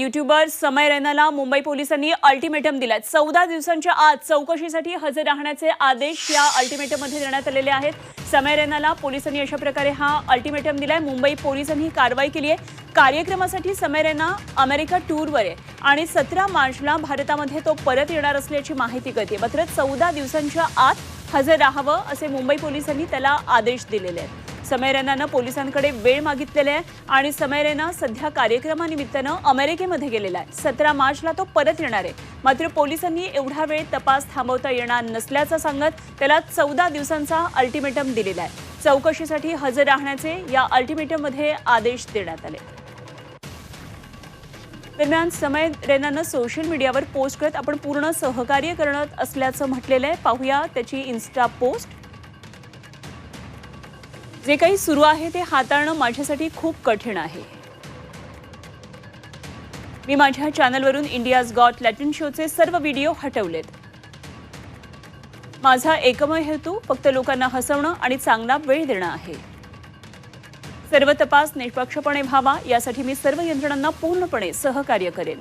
YouTuber समय रैनाला मुंबई पोलिसांनी ultimatum दिलाय. चौदा दिवसांच्या आत चौकशीसाठी हजर राहण्याचे आदेश या अल्टिमेटममध्ये देण्यात आलेले आहेत. समय रैनाला पोलिसांनी अशा प्रकारे हा अल्टिमेटम दिलाय. मुंबई पोलिसांनी ही कारवाई केली आहे. कार्यक्रमासाठी समय रैना अमेरिका टूरवर आहे. आणि सतरा मार्चला भारतामध्ये तो परत येणार असल्याची माहिती कळते. मात्र चौदा दिवसांच्या आत हजर राहावं असे मुंबई पोलिसांनी त्याला आदेश दिलेले आहेत. समय पोलिसांकडे वेळ मागितलेला आहे आणि समय सध्या कार्यक्रमानिमित्तानं अमेरिकेमध्ये गेलेला आहे. सतरा मार्चला तो परत येणार आहे. मात्र पोलिसांनी एवढा वेळ तपास थांबवता येणार नसल्याचं सांगत त्याला चौदा दिवसांचा अल्टिमेटम दिलेला आहे. चौकशीसाठी हजर राहण्याचे या अल्टिमेटममध्ये आदेश देण्यात आले. दरम्यान समय रेनानं सोशल मीडियावर पोस्ट करत आपण पूर्ण सहकार्य करत असल्याचं म्हटलेलं आहे. पाहूया त्याची इन्स्टा पोस्ट. जे काही सुरू आहे ते हाताळणं माझ्यासाठी खूप कठीण आहे. मी माझ्या चॅनलवरून इंडियाज गॉट लॅटिन शोचे सर्व व्हिडिओ हटवलेत. माझा एकमेव हेतू फक्त लोकांना हसवणं आणि चांगला वेळ देणं आहे. सर्व तपास निष्पक्षपणे व्हावा यासाठी मी सर्व यंत्रणांना पूर्णपणे सहकार्य करेन.